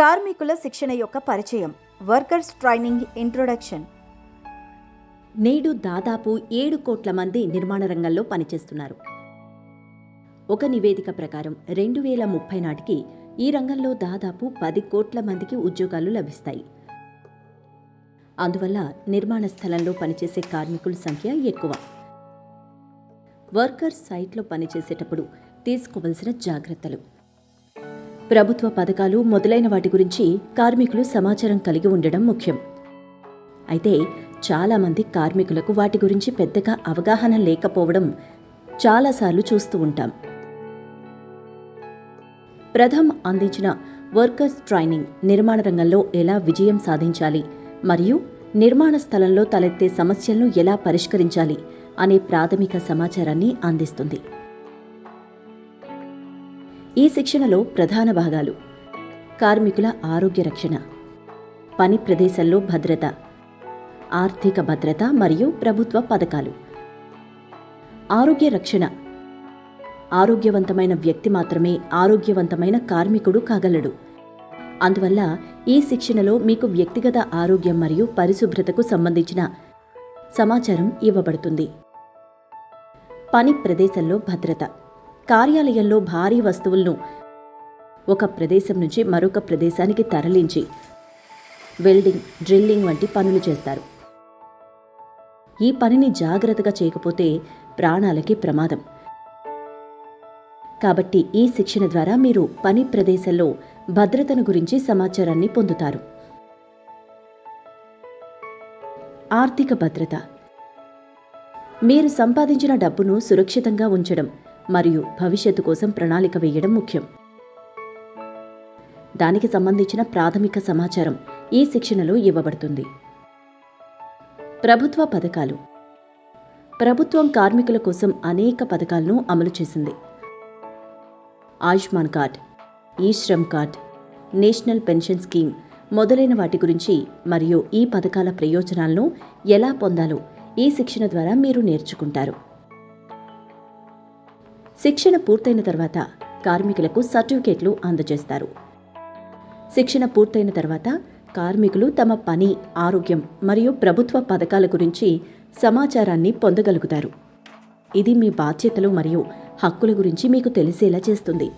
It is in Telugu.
కార్మికుల శిక్షణ యొక్క పరిచయం. Workers training introduction. నేడు దాదాపు ఏడు కోట్ల మంది నిర్మాణ రంగంలో పనిచేస్తున్నారు. ఒక నివేదిక ప్రకారం రెండు వేల ముప్పై నాటికి ఈ రంగంలో దాదాపు పది కోట్ల మందికి ఉద్యోగాలు లభిస్తాయి. అందువల్ల నిర్మాణ స్థలంలో పనిచేసే కార్మికుల సంఖ్య ఎక్కువ. వర్కర్స్ సైట్లో పనిచేసేటప్పుడు తీసుకోవలసిన జాగ్రత్తలు. ప్రభుత్వ పథకాలు మొదలైన వాటి గురించి కార్మికులు సమాచారం కలిగి ఉండడం ముఖ్యం. అయితే చాలామంది కార్మికులకు వాటి గురించి పెద్దగా అవగాహన లేకపోవడం చాలాసార్లు చూస్తూ ఉంటాం. ప్రథమ్ అందించిన వర్కర్స్ ట్రైనింగ్ నిర్మాణ రంగంలో ఎలా విజయం సాధించాలి మరియు నిర్మాణ స్థలంలో తలెత్తే సమస్యలను ఎలా పరిష్కరించాలి అనే ప్రాథమిక సమాచారాన్ని అందిస్తుంది. ఈ శిక్షణలో ప్రధాన భాగాలు. కార్మికుల ఆరోగ్య రక్షణ పని ప్రదేశంలో భద్రత ఆర్థిక భద్రత మరియు ప్రభుత్వ పథకాలు. ఆరోగ్య రక్షణ ఆరోగ్యవంతమైన వ్యక్తి మాత్రమే ఆరోగ్యవంతమైన కార్మికుడు కాగలడు. అందువల్ల ఈ శిక్షణలో మీకు వ్యక్తిగత ఆరోగ్యం మరియు పరిశుభ్రతకు సంబంధించిన సమాచారం ఇవ్వబడుతుంది. పని ప్రదేశంలో భద్రత కార్యాలయంలో భారీ వస్తువులను ఒక ప్రదేశం నుంచి మరొక ప్రదేశానికి తరలించి వెల్డింగ్ డ్రిల్లింగ్ వంటి పనులు చేస్తారు. ఈ పనిని జాగ్రత్తగా చేయకపోతే ప్రాణాలకి ప్రమాదం. కాబట్టి ఈ శిక్షణ ద్వారా మీరు పని ప్రదేశంలో భద్రతను గురించి సమాచారాన్ని పొందుతారు. ఆర్థిక భద్రత. మీరు సంపాదించిన డబ్బును సురక్షితంగా ఉంచడం. మరియు భవిష్యత్తు కోసం ప్రణాళిక వేయడం ముఖ్యం. దానికి సంబంధించిన ప్రాథమిక సమాచారం ఈ శిక్షణలో ఇవ్వబడుతుంది. ప్రభుత్వ పథకాలు. ప్రభుత్వం కార్మికుల కోసం అనేక పథకాలను అమలు చేసింది. Ayushman card e Shram card national pension scheme మొదలైన వాటి గురించి మరియు ఈ పథకాల ప్రయోజనాలను ఎలా పొందాలో ఈ శిక్షణ ద్వారా మీరు నేర్చుకుంటారు. శిక్షణ పూర్తయిన తర్వాత కార్మికులకు సర్టిఫికేట్లు అందజేస్తారు. శిక్షణ పూర్తయిన తర్వాత కార్మికులు తమ పని ఆరోగ్యం మరియు ప్రభుత్వ పథకాల గురించి సమాచారాన్ని పొందగలుగుతారు. ఇది మీ బాధ్యతలు మరియు హక్కుల గురించి మీకు తెలిసేలా చేస్తుంది.